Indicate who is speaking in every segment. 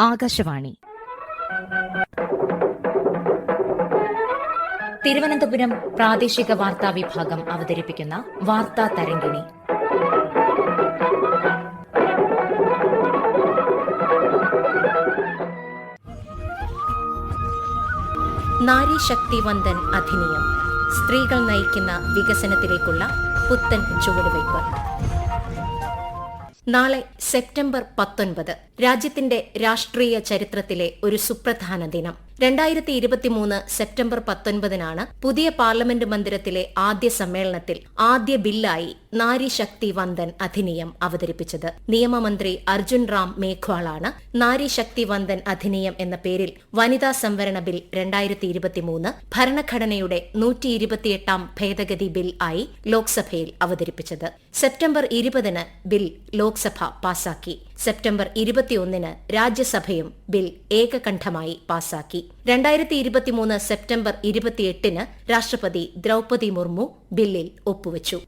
Speaker 1: ആകാശവാണി. തിരുവനന്തപുരം പ്രാദേശിക വാർത്താ വിഭാഗം അവതരിപ്പിക്കുന്ന വാർത്താ തരംഗിണി. നാരി ശക്തി വന്ദൻ അധിനിയം. സ്ത്രീകൾ നയിക്കുന്ന വികസനത്തിലേക്കുള്ള പുത്തൻ ചുവടുവയ്പ് നാളെ സെപ്റ്റംബർ പത്തൊൻപത് രാജ്യത്തിന്റെ രാഷ്ട്രീയ ചരിത്രത്തിലെ ഒരു സുപ്രധാന ദിനം. രണ്ടായിരത്തി ഇരുപത്തിമൂന്ന് സെപ്റ്റംബർ പത്തൊൻപതിനാണ് പുതിയ പാർലമെന്റ് മന്ദിരത്തിലെ ആദ്യ സമ്മേളനത്തിൽ ആദ്യ ബില്ലായി നാരി ശക്തി വന്ദൻ അധിനിയം അവതരിപ്പിച്ചത്. നിയമമന്ത്രി അർജുൻ റാം മേഘ്വാളാണ്. നാരി ശക്തി വന്ദൻ അധിനിയം എന്ന പേരിൽ വനിതാ സംവരണ ബിൽ രണ്ടായിരത്തി ഇരുപത്തിമൂന്ന് ഭരണഘടനയുടെ നൂറ്റി ഇരുപത്തിയെട്ടാം ഭേദഗതി ബിൽ ആയി ലോക്സഭയിൽ അവതരിപ്പിച്ചത്. സെപ്റ്റംബർ ഇരുപതിന് ബിൽ ലോക്സഭ പാസാക്കി. സെപ്റ്റംബർ ഇരുപത്തിയൊന്നിന് രാജ്യസഭയും ബിൽ ഏകകണ്ഠമായി പാസാക്കി. രണ്ടായിരത്തി ഇരുപത്തിമൂന്ന് സെപ്റ്റംബർ ഇരുപത്തിയെട്ടിന് രാഷ്ട്രപതി ദ്രൗപതി മുർമു ബില്ലിൽ ഒപ്പുവച്ചു.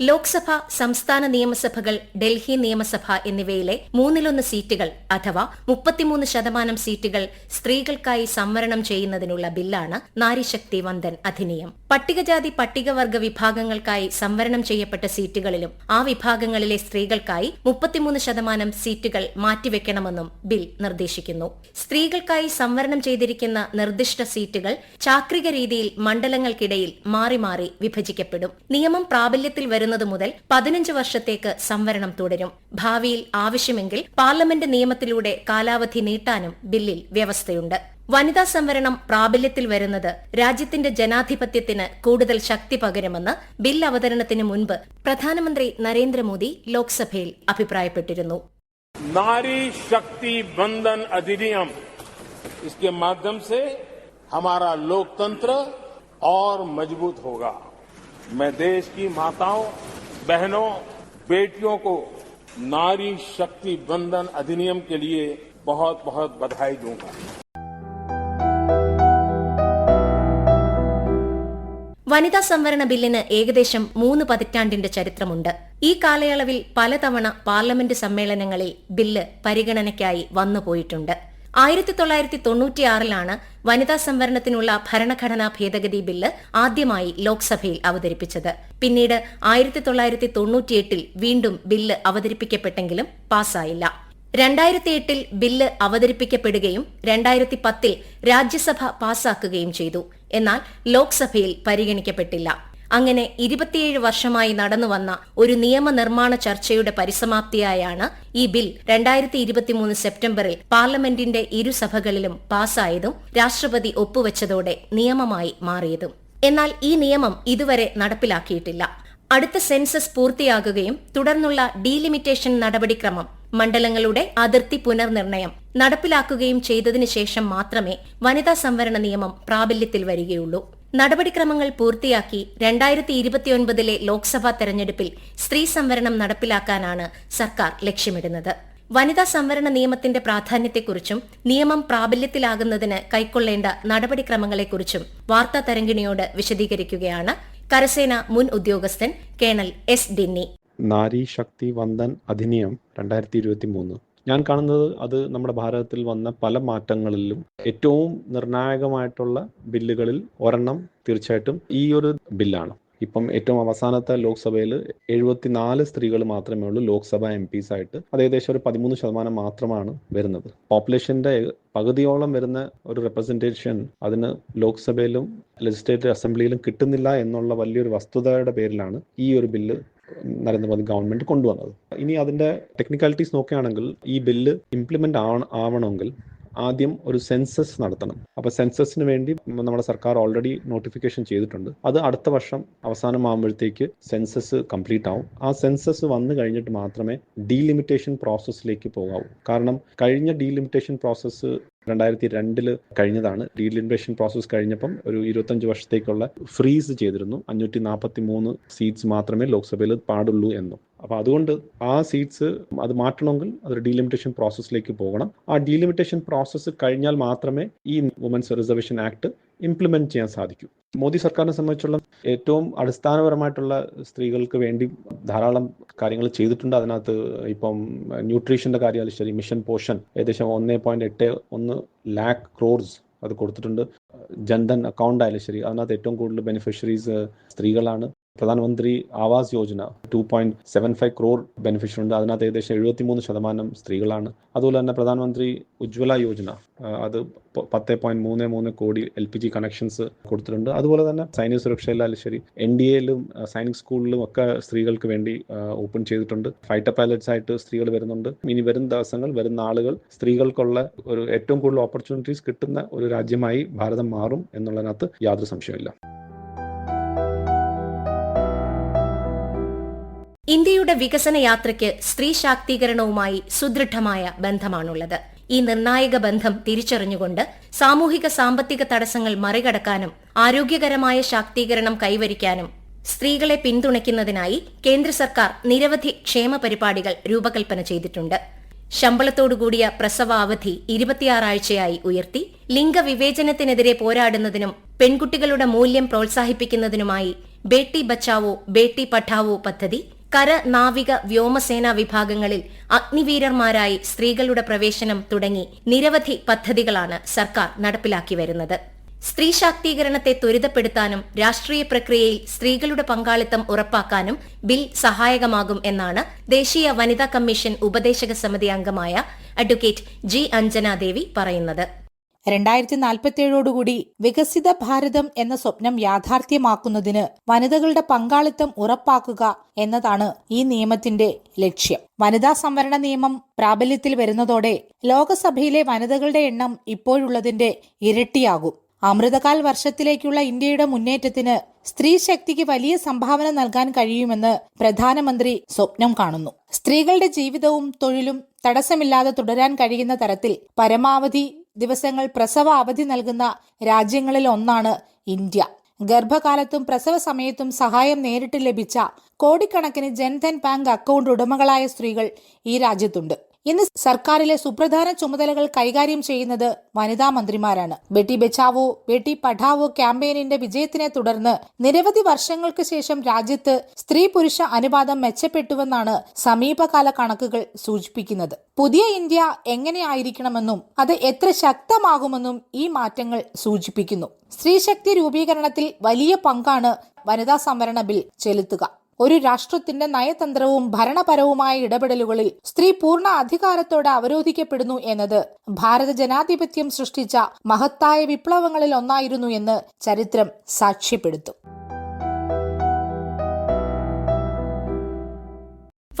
Speaker 1: ലോക്സഭ സംസ്ഥാന നിയമസഭകൾ ഡൽഹി നിയമസഭ എന്നിവയിലെ മൂന്നിലൊന്ന് സീറ്റുകൾ അഥവാ മുപ്പത്തിമൂന്ന് ശതമാനം സീറ്റുകൾ സ്ത്രീകൾക്കായി സംവരണം ചെയ്യുന്നതിനുള്ള ബില്ലാണ് നാരിശക്തി വന്ദൻ അധിനിയം. പട്ടികജാതി പട്ടികവർഗ വിഭാഗങ്ങൾക്കായി സംവരണം ചെയ്യപ്പെട്ട സീറ്റുകളിലും ആ വിഭാഗങ്ങളിലെ സ്ത്രീകൾക്കായി മുപ്പത്തിമൂന്ന് ശതമാനം സീറ്റുകൾ മാറ്റിവെക്കണമെന്നും ബിൽ നിർദ്ദേശിക്കുന്നു. സ്ത്രീകൾക്കായി സംവരണം ചെയ്തിരിക്കുന്ന നിർദ്ദിഷ്ട സീറ്റുകൾ ചാക്രിക രീതിയിൽ മണ്ഡലങ്ങൾക്കിടയിൽ മാറി മാറി വിഭജിക്കപ്പെടും. നിയമം പ്രാബല്യത്തിൽ വരുന്നത് മുതൽ പതിനഞ്ച് വർഷത്തേക്ക് സംവരണം തുടരും ഭാവിയിൽ ആവശ്യമെങ്കിൽ പാർലമെന്റ് നിയമത്തിലൂടെ കാലാവധി നീട്ടാനും ബില്ലിൽ വ്യവസ്ഥയുണ്ട് വനിതാ സംവരണം പ്രാബല്യത്തിൽ വരുന്നത് രാജ്യത്തിന്റെ ജനാധിപത്യത്തിന് കൂടുതൽ ശക്തി പകരുമെന്ന് ബിൽ അവതരണത്തിന് മുൻപ് പ്രധാനമന്ത്രി നരേന്ദ്രമോദി ലോക്സഭയിൽ അഭിപ്രായപ്പെട്ടിരുന്നു
Speaker 2: नारी शक्ति बंधन अधिनियम इसके माध्यम से हमारा लोकतंत्र और मजबूत होगा मैं देश की माताओं बहनों बेटियों को नारी शक्ति बंधन अधिनियम के लिए बहुत बहुत बधाई दूंगा
Speaker 1: വനിതാ സംവരണ ബില്ലിന് ഏകദേശം മൂന്ന് പതിറ്റാണ്ടിന്റെ ചരിത്രമുണ്ട് ഈ കാലയളവിൽ പലതവണ പാർലമെന്റ് സമ്മേളനങ്ങളിൽ ബില്ല് പരിഗണനയ്ക്കായി വന്നുപോയിട്ടുണ്ട് ആയിരത്തി തൊള്ളായിരത്തി തൊണ്ണൂറ്റിയാറിലാണ് വനിതാ സംവരണത്തിനുള്ള ഭരണഘടനാ ഭേദഗതി ബില്ല് ആദ്യമായി ലോക്സഭയിൽ അവതരിപ്പിച്ചത്. പിന്നീട് ആയിരത്തി തൊള്ളായിരത്തി തൊണ്ണൂറ്റിയെട്ടിൽ വീണ്ടും ബില്ല് അവതരിപ്പിക്കപ്പെട്ടെങ്കിലും പാസായില്ല രണ്ടായിരത്തി എട്ടിൽ ബില്ല് അവതരിപ്പിക്കപ്പെടുകയും രണ്ടായിരത്തി പത്തിൽ രാജ്യസഭ പാസാക്കുകയും ചെയ്തു. എന്നാൽ ലോക്സഭയിൽ പരിഗണിക്കപ്പെട്ടില്ല. അങ്ങനെ ഇരുപത്തിയേഴ് വർഷമായി നടന്നുവന്ന ഒരു നിയമനിർമ്മാണ ചർച്ചയുടെ പരിസമാപ്തിയായാണ് ഈ ബിൽ രണ്ടായിരത്തി ഇരുപത്തിമൂന്ന് സെപ്റ്റംബറിൽ പാർലമെന്റിന്റെ ഇരുസഭകളിലും പാസായതും രാഷ്ട്രപതി ഒപ്പുവെച്ചതോടെ നിയമമായി മാറിയതും. എന്നാൽ ഈ നിയമം ഇതുവരെ നടപ്പിലാക്കിയിട്ടില്ല. അടുത്ത സെൻസസ് പൂർത്തിയാകുകയും തുടർന്നുള്ള ഡീലിമിറ്റേഷൻ നടപടിക്രമം മണ്ഡലങ്ങളുടെ അതിർത്തി പുനർനിർണയം നടപ്പിലാക്കുകയും ചെയ്തതിനു ശേഷം മാത്രമേ വനിതാ സംവരണ നിയമം പ്രാബല്യത്തിൽ വരികയുള്ളൂ. നടപടിക്രമങ്ങൾ പൂർത്തിയാക്കി രണ്ടായിരത്തി ഇരുപത്തിയൊൻപതിലെ ലോക്സഭാ തെരഞ്ഞെടുപ്പിൽ സ്ത്രീ സംവരണം നടപ്പിലാക്കാനാണ് സർക്കാർ ലക്ഷ്യമിടുന്നത്. വനിതാ സംവരണ നിയമത്തിന്റെ പ്രാധാന്യത്തെക്കുറിച്ചും നിയമം പ്രാബല്യത്തിലാകുന്നതിന് കൈക്കൊള്ളേണ്ട നടപടിക്രമങ്ങളെക്കുറിച്ചും വാർത്താ തരംഗിണിയോട് വിശദീകരിക്കുകയാണ് കരസേന മുൻ ഉദ്യോഗസ്ഥൻ കേണൽ എസ് ഡിന്നി.
Speaker 3: നാരി ശക്തി വന്ദൻ അധിനിയം രണ്ടായിരത്തി ഇരുപത്തി മൂന്ന് ഞാൻ കാണുന്നത് അത് നമ്മുടെ ഭാരതത്തിൽ വന്ന പല മാറ്റങ്ങളിലും ഏറ്റവും നിർണായകമായിട്ടുള്ള ബില്ലുകളിൽ ഒരെണ്ണം തീർച്ചയായിട്ടും ഈ ഒരു ബില്ലാണ്. ഇപ്പം ഏറ്റവും അവസാനത്തെ ലോക്സഭയിൽ എഴുപത്തിനാല് സ്ത്രീകൾ മാത്രമേ ഉള്ളൂ ലോക്സഭ എം പീസ് ആയിട്ട്. അത് ഏകദേശം ഒരു പതിമൂന്ന് ശതമാനം മാത്രമാണ് വരുന്നത്. പോപ്പുലേഷന്റെ പകുതിയോളം വരുന്ന ഒരു റെപ്രസെന്റേഷൻ അതിന് ലോക്സഭയിലും ലെജിസ്ലേറ്റീവ് അസംബ്ലിയിലും കിട്ടുന്നില്ല എന്നുള്ള വലിയൊരു വസ്തുതയുടെ പേരിലാണ് ഈ ഒരു ബില്ല് നരേന്ദ്രമോദി ഗവൺമെന്റ് കൊണ്ടുവന്നത്. ഇനി അതിന്റെ ടെക്നിക്കാലിറ്റീസ് നോക്കുകയാണെങ്കിൽ ഈ ബില്ല് ഇംപ്ലിമെന്റ് ആവണമെങ്കിൽ ആദ്യം ഒരു സെൻസസ് നടത്തണം. അപ്പൊ സെൻസസിന് വേണ്ടി നമ്മുടെ സർക്കാർ ഓൾറെഡി നോട്ടിഫിക്കേഷൻ ചെയ്തിട്ടുണ്ട്. അത് അടുത്ത വർഷം അവസാനമാകുമ്പോഴത്തേക്ക് സെൻസസ് കംപ്ലീറ്റ് ആവും. ആ സെൻസസ് വന്നു കഴിഞ്ഞിട്ട് മാത്രമേ ഡീലിമിറ്റേഷൻ പ്രോസസ്സിലേക്ക് പോകാവൂ. കാരണം കഴിഞ്ഞ ഡീലിമിറ്റേഷൻ പ്രോസസ്സ് രണ്ടായിരത്തി രണ്ടിൽ കഴിഞ്ഞതാണ്. ഡീലിബ്രേഷൻ പ്രോസസ് കഴിഞ്ഞപ്പം ഒരു ഇരുപത്തഞ്ച് വർഷത്തേക്കുള്ള ഫ്രീസ് ചെയ്തിരുന്നു. അഞ്ഞൂറ്റി നാൽപ്പത്തി മൂന്ന് സീറ്റ്സ് മാത്രമേ ലോക്സഭയിൽ പാടുള്ളൂ എന്നും. അപ്പൊ അതുകൊണ്ട് ആ സീറ്റ്സ് അത് മാറ്റണമെങ്കിൽ അതൊരു ഡീലിമിറ്റേഷൻ പ്രോസസ്സിലേക്ക് പോകണം. ആ ഡീലിമിറ്റേഷൻ പ്രോസസ്സ് കഴിഞ്ഞാൽ മാത്രമേ ഈ വുമൻസ് റിസർവേഷൻ ആക്ട് ഇംപ്ലിമെന്റ് ചെയ്യാൻ സാധിക്കും. മോദി സർക്കാരിനെ സംബന്ധിച്ചുള്ള ഏറ്റവും അടിസ്ഥാനപരമായിട്ടുള്ള സ്ത്രീകൾക്ക് വേണ്ടി ധാരാളം കാര്യങ്ങൾ ചെയ്തിട്ടുണ്ട്. അതിനകത്ത് ഇപ്പം ന്യൂട്രീഷന്റെ കാര്യമായാലും ശരി മിഷൻ പോഷൻ ഏകദേശം ഒന്നേ പോയിന്റ് എട്ട് ഒന്ന് ലാക്ക് ക്രോർസ് അത് കൊടുത്തിട്ടുണ്ട്. ജൻധൻ അക്കൗണ്ട് ആയാലും ശരി അതിനകത്ത് ഏറ്റവും കൂടുതൽ ബെനിഫിഷ്യറീസ് സ്ത്രീകളാണ്. Pradhan Mantri Awas Yojana two point seven five crore beneficial ഉണ്ട്. അതിനകത്ത് ഏകദേശം എഴുപത്തിമൂന്ന് ശതമാനം സ്ത്രീകളാണ്. അതുപോലെ തന്നെ പ്രധാനമന്ത്രി ഉജ്ജ്വല യോജന അത് പത്ത് പോയിന്റ് മൂന്ന് മൂന്ന് കോടി എൽ പി ജി കണക്ഷൻസ് കൊടുത്തിട്ടുണ്ട്. അതുപോലെ തന്നെ സൈനിക സുരക്ഷയിലായാലും ശരി എൻ ഡി എയിലും സൈനിക് സ്കൂളിലും ഒക്കെ സ്ത്രീകൾക്ക് വേണ്ടി ഓപ്പൺ ചെയ്തിട്ടുണ്ട്. ഫൈറ്റർ പൈലറ്റ്സ് ആയിട്ട് സ്ത്രീകൾ വരുന്നുണ്ട്. ഇനി വരും ദിവസങ്ങൾ വരുന്ന ആളുകൾ സ്ത്രീകൾക്കുള്ള ഒരു ഏറ്റവും കൂടുതൽ ഓപ്പർച്യൂണിറ്റീസ് കിട്ടുന്ന ഒരു രാജ്യമായി ഭാരതം മാറും എന്നുള്ളതിനകത്ത് യാതൊരു സംശയമില്ല
Speaker 1: ഇന്ത്യയുടെ വികസന യാത്രയ്ക്ക് സ്ത്രീ ശാക്തീകരണവുമായി സുദൃഢമായ ബന്ധമാണുള്ളത്. ഈ നിർണായക ബന്ധം തിരിച്ചറിഞ്ഞുകൊണ്ട് സാമൂഹിക സാമ്പത്തിക തടസ്സങ്ങൾ മറികടക്കാനും ആരോഗ്യകരമായ ശാക്തീകരണം കൈവരിക്കാനും സ്ത്രീകളെ പിന്തുണയ്ക്കുന്നതിനായി കേന്ദ്ര സർക്കാർ നിരവധി ക്ഷേമ പരിപാടികൾ രൂപകൽപ്പന ചെയ്തിട്ടുണ്ട്. ശമ്പളത്തോടുകൂടിയ പ്രസവ അവധി ഇരുപത്തിയാറാഴ്ചയായി ഉയർത്തി ലിംഗവിവേചനത്തിനെതിരെ പോരാടുന്നതിനും പെൺകുട്ടികളുടെ മൂല്യം പ്രോത്സാഹിപ്പിക്കുന്നതിനുമായി ബേട്ടി ബച്ചാവോ ബേട്ടി പഠാവോ പദ്ധതി കര നാവിക വ്യോമസേനാ വിഭാഗങ്ങളിൽ അഗ്നിവീരന്മാരായി സ്ത്രീകളുടെ പ്രവേശനം തുടങ്ങി നിരവധി പദ്ധതികളാണ് സർക്കാർ നടപ്പിലാക്കി വരുന്നത്. സ്ത്രീ ശാക്തീകരണത്തെ ത്വരിതപ്പെടുത്താനും രാഷ്ട്രീയ പ്രക്രിയയിൽ സ്ത്രീകളുടെ പങ്കാളിത്തം ഉറപ്പാക്കാനും ബിൽ സഹായകമാകും എന്നാണ് ദേശീയ വനിതാ കമ്മീഷൻ ഉപദേശക സമിതി അംഗമായ അഡ്വക്കേറ്റ് ജി അഞ്ജനാദേവി പറയുന്നത്.
Speaker 4: രണ്ടായിരത്തി നാൽപ്പത്തിയേഴോടുകൂടി വികസിത ഭാരതം എന്ന സ്വപ്നം യാഥാർത്ഥ്യമാക്കുന്നതിന് വനിതകളുടെ പങ്കാളിത്തം ഉറപ്പാക്കുക എന്നതാണ് ഈ നിയമത്തിന്റെ ലക്ഷ്യം. വനിതാ സംവരണ നിയമം പ്രാബല്യത്തിൽ വരുന്നതോടെ ലോകസഭയിലെ വനിതകളുടെ എണ്ണം ഇപ്പോഴുള്ളതിന്റെ ഇരട്ടിയാകും. അമൃതകാൽ വർഷത്തിലേക്കുള്ള ഇന്ത്യയുടെ മുന്നേറ്റത്തിന് സ്ത്രീ ശക്തിക്ക് വലിയ സംഭാവന നൽകാൻ കഴിയുമെന്ന് പ്രധാനമന്ത്രി സ്വപ്നം കാണുന്നു. സ്ത്രീകളുടെ ജീവിതവും തൊഴിലും തടസ്സമില്ലാതെ തുടരാൻ കഴിയുന്ന തരത്തിൽ പരമാവധി ദിവസങ്ങൾ പ്രസവ അവധി നൽകുന്ന രാജ്യങ്ങളിൽ ഒന്നാണ് ഇന്ത്യ. ഗർഭകാലത്തും പ്രസവ സമയത്തും സഹായം നേരിട്ട് ലഭിച്ച കോടിക്കണക്കിന് ജൻധൻ ബാങ്ക് അക്കൗണ്ട് ഉടമകളായ സ്ത്രീകൾ ഈ രാജ്യത്തുണ്ട്. ഇന്ന് സർക്കാരിലെ സുപ്രധാന ചുമതലകൾ കൈകാര്യം ചെയ്യുന്നത് വനിതാ മന്ത്രിമാരാണ്. ബെട്ടി ബച്ചാവോ ബെട്ടി പഠാവോ ക്യാമ്പയിനിന്റെ വിജയത്തിനെ തുടർന്ന് നിരവധി വർഷങ്ങൾക്ക് ശേഷം രാജ്യത്ത് സ്ത്രീ പുരുഷ അനുപാതം മെച്ചപ്പെട്ടുവെന്നാണ് സമീപകാല കണക്കുകൾ സൂചിപ്പിക്കുന്നത്. പുതിയ ഇന്ത്യ എങ്ങനെയായിരിക്കണമെന്നും അത് എത്ര ശക്തമാകുമെന്നും ഈ മാറ്റങ്ങൾ സൂചിപ്പിക്കുന്നു. സ്ത്രീശക്തി രൂപീകരണത്തിൽ വലിയ പങ്കാണ് വനിതാ സംവരണ ബിൽ ചെലുത്തുക. ഒരു രാഷ്ട്രത്തിന്റെ നയതന്ത്രവും ഭരണപരവുമായ ഇടപെടലുകളിൽ സ്ത്രീ പൂർണ അധികാരത്തോടെ അവരോധിക്കപ്പെടുന്നു എന്നത് ഭാരത ജനാധിപത്യം സൃഷ്ടിച്ച മഹത്തായ വിപ്ലവങ്ങളിൽ ഒന്നായിരുന്നു എന്ന് ചരിത്രം സാക്ഷ്യപ്പെടുത്തും.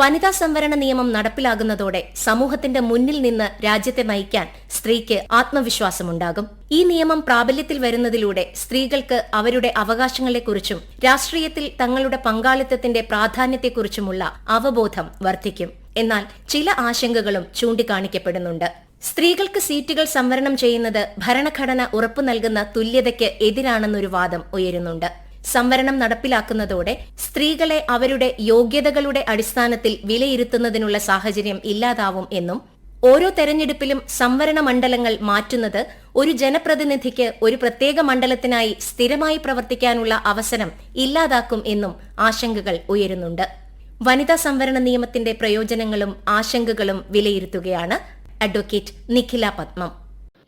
Speaker 1: വനിതാ സംവരണ നിയമം നടപ്പിലാകുന്നതോടെ സമൂഹത്തിന്റെ മുന്നിൽ നിന്ന് രാജ്യത്തെ നയിക്കാൻ സ്ത്രീക്ക് ആത്മവിശ്വാസമുണ്ടാകും. ഈ നിയമം പ്രാബല്യത്തിൽ വരുന്നതിലൂടെ സ്ത്രീകൾക്ക് അവരുടെ അവകാശങ്ങളെക്കുറിച്ചും രാഷ്ട്രീയത്തിൽ തങ്ങളുടെ പങ്കാളിത്തത്തിന്റെ പ്രാധാന്യത്തെക്കുറിച്ചുമുള്ള അവബോധം വർദ്ധിക്കും. എന്നാൽ ചില ആശങ്കകളും ചൂണ്ടിക്കാണിക്കപ്പെടുന്നുണ്ട്. സ്ത്രീകൾക്ക് സീറ്റുകൾ സംവരണം ചെയ്യുന്നത് ഭരണഘടന ഉറപ്പു നൽകുന്ന തുല്യതയ്ക്ക് എതിരാണെന്നൊരു വാദം ഉയരുന്നുണ്ട്. സംവരണം നടപ്പിലാക്കുന്നതോടെ സ്ത്രീകളെ അവരുടെ യോഗ്യതകളുടെ അടിസ്ഥാനത്തിൽ വിലയിരുത്തുന്നതിനുള്ള സാഹചര്യം ഇല്ലാതാവും എന്നും ഓരോ തെരഞ്ഞെടുപ്പിലും സംവരണ മണ്ഡലങ്ങൾ മാറ്റുന്നത് ഒരു ജനപ്രതിനിധിക്ക് ഒരു പ്രത്യേക മണ്ഡലത്തിനായി സ്ഥിരമായി പ്രവർത്തിക്കാനുള്ള അവസരം ഇല്ലാതാക്കും എന്നും ആശങ്കകൾ ഉയരുന്നുണ്ട്. വനിതാ സംവരണ നിയമത്തിന്റെ പ്രയോജനങ്ങളും ആശങ്കകളും വിലയിരുത്തുകയാണ് അഡ്വക്കേറ്റ് നിഖില പത്മം.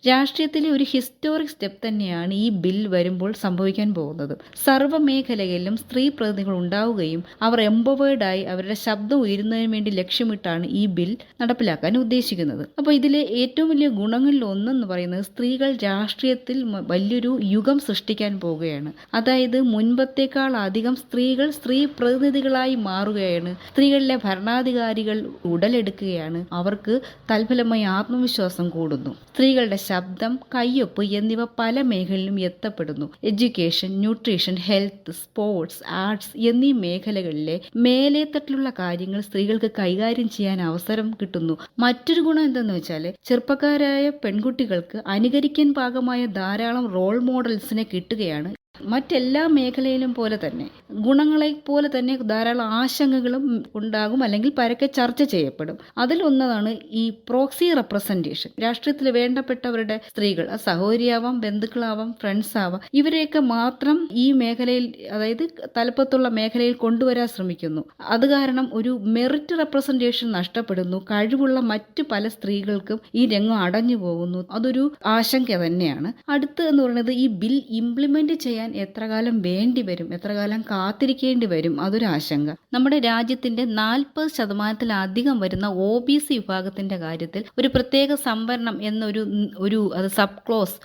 Speaker 5: രാഷ്ട്രീയത്തിലെ ഒരു ഹിസ്റ്റോറിക് സ്റ്റെപ്പ് തന്നെയാണ് ഈ ബിൽ വരുമ്പോൾ സംഭവിക്കാൻ പോകുന്നത്. സർവ മേഖലകളിലും സ്ത്രീ പ്രതിനിധികൾ ഉണ്ടാവുകയും അവർ എംപവേർഡായി അവരുടെ ശബ്ദം ഉയരുന്നതിന് വേണ്ടി ലക്ഷ്യമിട്ടാണ് ഈ ബിൽ നടപ്പിലാക്കാൻ ഉദ്ദേശിക്കുന്നത്. അപ്പോൾ ഇതിലെ ഏറ്റവും വലിയ ഗുണങ്ങളിൽ ഒന്നെന്ന് പറയുന്നത് സ്ത്രീകൾ രാഷ്ട്രീയത്തിൽ വലിയൊരു യുഗം സൃഷ്ടിക്കാൻ പോവുകയാണ്. അതായത് മുൻപത്തേക്കാൾ അധികം സ്ത്രീകൾ സ്ത്രീ പ്രതിനിധികളായി മാറുകയാണ്. സ്ത്രീകളിലെ ഭരണാധികാരികൾ ഉടലെടുക്കുകയാണ്. അവർക്ക് തൽഫലമായി ആത്മവിശ്വാസം കൂടുന്നു. സ്ത്രീകളുടെ ശബ്ദം കയ്യൊപ്പ് എന്നിവ പല മേഖലയിലും എത്തപ്പെടുന്നു. Education nutrition health sports arts എന്നീ മേഖലകളിലെ മേലേത്തട്ടിലുള്ള കാര്യങ്ങൾ സ്ത്രീകൾക്ക് കൈകാര്യം ചെയ്യാൻ അവസരം കിട്ടുന്നു. മറ്റൊരു ഗുണം എന്തെന്ന് വെച്ചാൽ ചെറുപ്പക്കാരായ പെൺകുട്ടികൾക്ക് അനുകരിക്കാൻ പാകമായ ധാരാളം റോൾ മോഡൽസിനെ കിട്ടുകയാണ് മറ്റെല്ലാ മേഖലയിലും പോലെ തന്നെ ഗുണങ്ങളെ പോലെ തന്നെ ധാരാളം ആശങ്കകളും ഉണ്ടാകും അല്ലെങ്കിൽ പരക്കെ ചർച്ച ചെയ്യപ്പെടും. അതിലൊന്നതാണ് ഈ പ്രോക്സി റെപ്രസെന്റേഷൻ രാഷ്ട്രീയത്തിൽ വേണ്ടപ്പെട്ടവരുടെ സ്ത്രീകൾ സഹോദരിയാവാം ബന്ധുക്കളാവാം ഫ്രണ്ട്സ് ആവാം ഇവരെയൊക്കെ മാത്രം ഈ മേഖലയിൽ അതായത് തലപ്പത്തുള്ള മേഖലയിൽ കൊണ്ടുവരാൻ ശ്രമിക്കുന്നു. അത് കാരണം ഒരു മെറിറ്റ് റെപ്രസെന്റേഷൻ നഷ്ടപ്പെടുന്നു കഴിവുള്ള മറ്റു പല സ്ത്രീകൾക്കും ഈ രംഗം അടഞ്ഞു പോകുന്നു. അതൊരു ആശങ്ക തന്നെയാണ്. അടുത്ത് എന്ന് പറയുന്നത് ഈ ബിൽ ഇംപ്ലിമെന്റ് ചെയ്യാൻ എത്ര കാലം വേണ്ടി വരും എത്ര കാലം കാത്തിരിക്കേണ്ടി വരും അതൊരു ആശങ്ക. നമ്മുടെ രാജ്യത്തിന്റെ നാൽപ്പത് ശതമാനത്തിലധികം വരുന്ന ഒ ബി സി വിഭാഗത്തിന്റെ കാര്യത്തിൽ ഒരു പ്രത്യേക സംവരണം എന്നൊരു ഒരു അത് സബ് ക്ലോസ്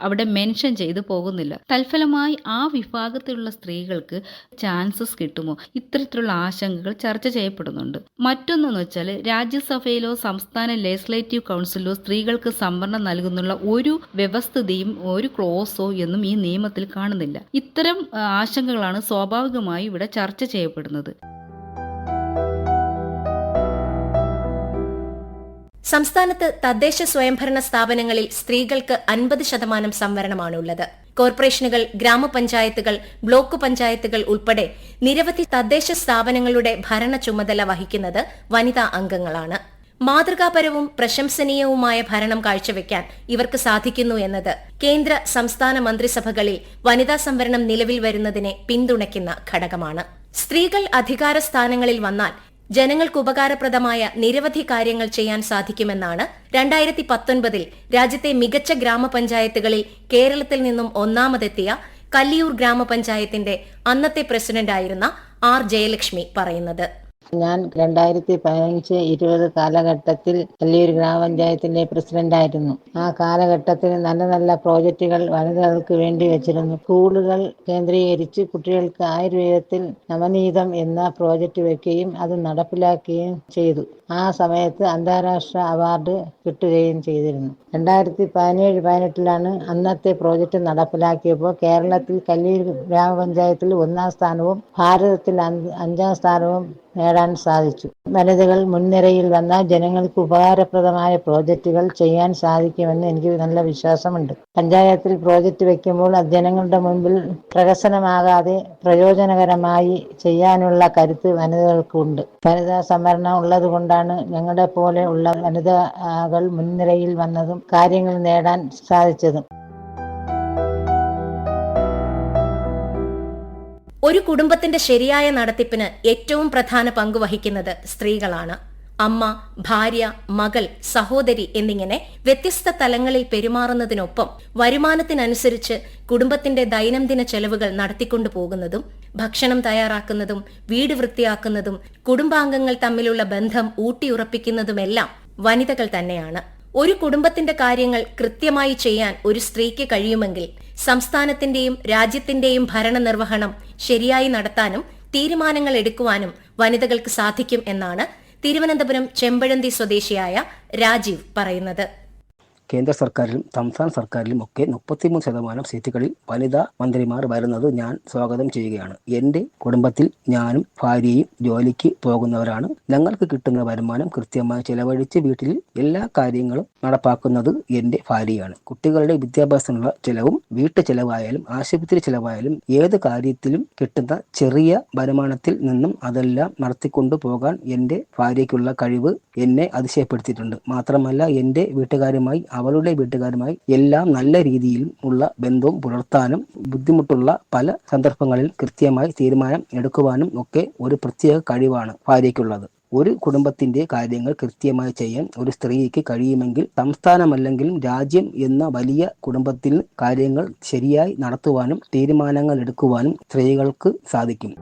Speaker 5: അവിടെ മെൻഷൻ ചെയ്ത് പോകുന്നില്ല. തൽഫലമായി ആ വിഭാഗത്തിലുള്ള സ്ത്രീകൾക്ക് ചാൻസസ് കിട്ടുമോ? ഇത്തരത്തിലുള്ള ആശങ്കകൾ ചർച്ച ചെയ്യപ്പെടുന്നുണ്ട്. മറ്റൊന്നെന്ന് വെച്ചാൽ രാജ്യസഭയിലോ സംസ്ഥാന ലെജിസ്ലേറ്റീവ് കൗൺസിലോ സ്ത്രീകൾക്ക് സംവരണം നൽകുന്നുള്ള ഒരു വ്യവസ്ഥതയും ഒരു ക്ലോസോ എന്നും ഈ നിയമത്തിൽ കാണുന്നില്ല. ഇത്തരം ആശങ്കകളാണ് സ്വാഭാവികമായി ഇവിടെ ചർച്ച ചെയ്യപ്പെടുന്നത്.
Speaker 1: സംസ്ഥാനത്ത് തദ്ദേശ സ്വയംഭരണ സ്ഥാപനങ്ങളിൽ സ്ത്രീകൾക്ക് അൻപത് ശതമാനം സംവരണമാണുള്ളത്. കോർപ്പറേഷനുകൾ ഗ്രാമപഞ്ചായത്തുകൾ ബ്ലോക്ക് പഞ്ചായത്തുകൾ ഉൾപ്പെടെ നിരവധി തദ്ദേശ സ്ഥാപനങ്ങളുടെ ഭരണ ചുമതല വഹിക്കുന്നത് വനിതാ അംഗങ്ങളാണ്. മാതൃകാപരവും പ്രശംസനീയവുമായ ഭരണം കാഴ്ചവെക്കാൻ ഇവർക്ക് സാധിക്കുന്നു എന്നത് കേന്ദ്ര സംസ്ഥാന മന്ത്രിസഭകളിൽ വനിതാ സംവരണം നിലവിൽ വരുന്നതിനെ പിന്തുണയ്ക്കുന്ന ഘടകമാണ്. സ്ത്രീകൾ അധികാര സ്ഥാനങ്ങളിൽ വന്നാൽ ജനങ്ങൾക്ക് ഉപകാരപ്രദമായ നിരവധി കാര്യങ്ങൾ ചെയ്യാൻ സാധിക്കുമെന്നാണ് രണ്ടായിരത്തി പത്തൊൻപതിൽ രാജ്യത്തെ മികച്ച ഗ്രാമപഞ്ചായത്തുകളിൽ കേരളത്തിൽ നിന്നും ഒന്നാമതെത്തിയ കല്ലിയൂർ ഗ്രാമപഞ്ചായത്തിന്റെ അന്നത്തെ പ്രസിഡന്റായിരുന്ന ആർ ജയലക്ഷ്മി പറയുന്നത്.
Speaker 6: ഞാൻ രണ്ടായിരത്തി പതിനഞ്ച് ഇരുപത് കാലഘട്ടത്തിൽ വലിയൊരു ഗ്രാമപഞ്ചായത്തിന്റെ പ്രസിഡന്റായിരുന്നു. ആ കാലഘട്ടത്തിൽ നല്ല നല്ല പ്രോജക്റ്റുകൾ വനിതകൾക്ക് വേണ്ടി വെച്ചിരുന്നു. സ്കൂളുകൾ കേന്ദ്രീകരിച്ച് കുട്ടികൾക്ക് ആയുർവേദത്തിൽ നവനീതം എന്ന പ്രോജക്റ്റ് വെക്കുകയും അത് നടപ്പിലാക്കുകയും ചെയ്തു. ആ സമയത്ത് അന്താരാഷ്ട്ര അവാർഡ് കിട്ടുകയും ചെയ്തിരുന്നു. രണ്ടായിരത്തി പതിനേഴ് പതിനെട്ടിലാണ് അന്നത്തെ പ്രോജക്റ്റ് നടപ്പിലാക്കിയപ്പോൾ കേരളത്തിൽ കല്ലൂർ ഗ്രാമപഞ്ചായത്തിൽ ഒന്നാം സ്ഥാനവും ഭാരതത്തിൽ അഞ്ചാം സ്ഥാനവും നേടാൻ സാധിച്ചു. വനിതകൾ മുൻനിരയിൽ വന്ന ജനങ്ങൾക്ക് ഉപകാരപ്രദമായ പ്രോജക്റ്റുകൾ ചെയ്യാൻ സാധിക്കുമെന്ന് എനിക്ക് നല്ല വിശ്വാസമുണ്ട്. പഞ്ചായത്തിൽ പ്രോജക്റ്റ് വെക്കുമ്പോൾ അത് ജനങ്ങളുടെ മുൻപിൽ പ്രഹസനമാകാതെ പ്രയോജനകരമായി ചെയ്യാനുള്ള കരുത്ത് വനിതകൾക്കുണ്ട്. വനിതാ സംവരണം ഉള്ളത് കൊണ്ടാണ് ഞങ്ങളുടെ പോലെ ഉള്ള വനിതകൾ മുൻനിരയിൽ വന്നതും കാര്യങ്ങൾ നേടാൻ സാധിച്ചതും.
Speaker 1: ഒരു കുടുംബത്തിന്റെ ശരിയായ നടത്തിപ്പിന് ഏറ്റവും പ്രധാന പങ്ക് വഹിക്കുന്നത് സ്ത്രീകളാണ്. അമ്മ ഭാര്യ മകൾ സഹോദരി എന്നിങ്ങനെ വ്യത്യസ്ത തലങ്ങളിൽ പെരുമാറുന്നതിനൊപ്പം വരുമാനത്തിനനുസരിച്ച് കുടുംബത്തിന്റെ ദൈനംദിന ചെലവുകൾ നടത്തിക്കൊണ്ടു പോകുന്നതും ഭക്ഷണം തയ്യാറാക്കുന്നതും വീട് വൃത്തിയാക്കുന്നതും കുടുംബാംഗങ്ങൾ തമ്മിലുള്ള ബന്ധം ഊട്ടിയുറപ്പിക്കുന്നതുമെല്ലാം വനിതകൾ തന്നെയാണ്. ഒരു കുടുംബത്തിന്റെ കാര്യങ്ങൾ കൃത്യമായി ചെയ്യാൻ ഒരു സ്ത്രീക്ക് കഴിയുമെങ്കിൽ സംസ്ഥാനത്തിന്റെയും രാജ്യത്തിന്റെയും ഭരണനിർവഹണം ശരിയായി നടത്താനും തീരുമാനങ്ങൾ എടുക്കുവാനും വനിതകൾക്ക് സാധിക്കും എന്നാണ് തിരുവനന്തപുരം ചെമ്പഴന്തി സ്വദേശിയായ രാജീവ് പറയുന്നത്.
Speaker 7: കേന്ദ്ര സർക്കാരിലും സംസ്ഥാന സർക്കാരിലും ഒക്കെ മുപ്പത്തിമൂന്ന് ശതമാനം സീറ്റുകളിൽ വനിതാ മന്ത്രിമാർ വരുന്നത് ഞാൻ സ്വാഗതം ചെയ്യുകയാണ്. എന്റെ കുടുംബത്തിൽ ഞാനും ഭാര്യയും ജോലിക്ക് പോകുന്നവരാണ്. ഞങ്ങൾക്ക് കിട്ടുന്ന വരുമാനം കൃത്യമായി ചെലവഴിച്ച് വീട്ടിൽ എല്ലാ കാര്യങ്ങളും നടപ്പാക്കുന്നത് എന്റെ ഭാര്യയാണ്. കുട്ടികളുടെ വിദ്യാഭ്യാസത്തിനുള്ള ചെലവും വീട്ടു ചെലവായാലും ആശുപത്രി ചെലവായാലും ഏത് കാര്യത്തിലും കിട്ടുന്ന ചെറിയ വരുമാനത്തിൽ നിന്നും അതെല്ലാം നടത്തിക്കൊണ്ടു പോകാൻ എന്റെ ഭാര്യയ്ക്കുള്ള കഴിവ് എന്നെ അതിശയപ്പെടുത്തിയിട്ടുണ്ട്. മാത്രമല്ല എന്റെ വീട്ടുകാരുമായി അവളുടെ വീട്ടുകാരുമായി എല്ലാം നല്ല രീതിയിലും ഉള്ള ബന്ധവും പുലർത്താനും ബുദ്ധിമുട്ടുള്ള പല സന്ദർഭങ്ങളിൽ കൃത്യമായി തീരുമാനം എടുക്കുവാനും ഒക്കെ ഒരു പ്രത്യേക കഴിവാണ് ഭാര്യയ്ക്കുള്ളത്. ഒരു കുടുംബത്തിന്റെ കാര്യങ്ങൾ കൃത്യമായി ചെയ്യാൻ ഒരു സ്ത്രീക്ക് കഴിയുമെങ്കിൽ സംസ്ഥാനമല്ലെങ്കിലും രാജ്യം എന്ന വലിയ കുടുംബത്തിൽ കാര്യങ്ങൾ ശരിയായി നടത്തുവാനും തീരുമാനങ്ങൾ എടുക്കുവാനും സ്ത്രീകൾക്ക് സാധിക്കും.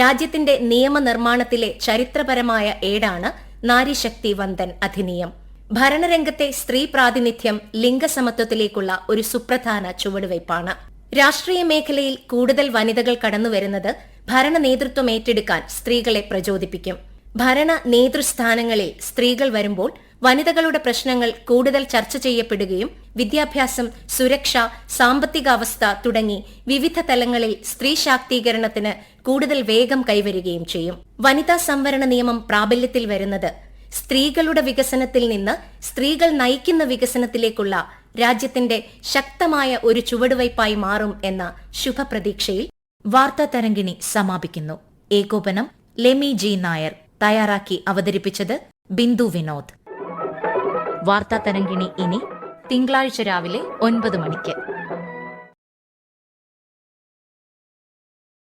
Speaker 1: രാജ്യത്തിന്റെ നിയമനിർമ്മാണത്തിലെ ചരിത്രപരമായ ഏടാണ് നാരിശക്തി വന്ദൻ അധിനിയം. ഭരണരംഗത്തെ സ്ത്രീ പ്രാതിനിധ്യം ലിംഗസമത്വത്തിലേക്കുള്ള ഒരു സുപ്രധാന ചുവടുവയ്പാണ് രാഷ്ട്രീയ മേഖലയിൽ കൂടുതൽ വനിതകൾ കടന്നുവരുന്നത് ഭരണ നേതൃത്വം ഏറ്റെടുക്കാൻ സ്ത്രീകളെ പ്രചോദിപ്പിക്കും. ഭരണ നേതൃസ്ഥാനങ്ങളിൽ സ്ത്രീകൾ വരുമ്പോൾ വനിതകളുടെ പ്രശ്നങ്ങൾ കൂടുതൽ ചർച്ച ചെയ്യപ്പെടുകയും വിദ്യാഭ്യാസം സുരക്ഷ സാമ്പത്തികാവസ്ഥ തുടങ്ങി വിവിധ തലങ്ങളിൽ സ്ത്രീ ശാക്തീകരണത്തിന് കൂടുതൽ വേഗം കൈവരികയും ചെയ്യും. വനിതാ സംവരണ നിയമം പ്രാബല്യത്തിൽ വരുന്നത് സ്ത്രീകളുടെ വികസനത്തിൽ നിന്ന് സ്ത്രീകൾ നയിക്കുന്ന വികസനത്തിലേക്കുള്ള രാജ്യത്തിന്റെ ശക്തമായ ഒരു ചുവടുവയ്പായി മാറും എന്ന ശുഭപ്രതീക്ഷയിൽ വാർത്താ തരംഗിണി സമാപിക്കുന്നു. ഏകോപനം ലെമി ജി നായർ തയ്യാറാക്കി അവതരിപ്പിച്ചത് ബിന്ദു വിനോദ്. വാർത്താ തരംഗിണി ഇനി തിങ്കളാഴ്ച രാവിലെ ഒൻപത് മണിക്ക്.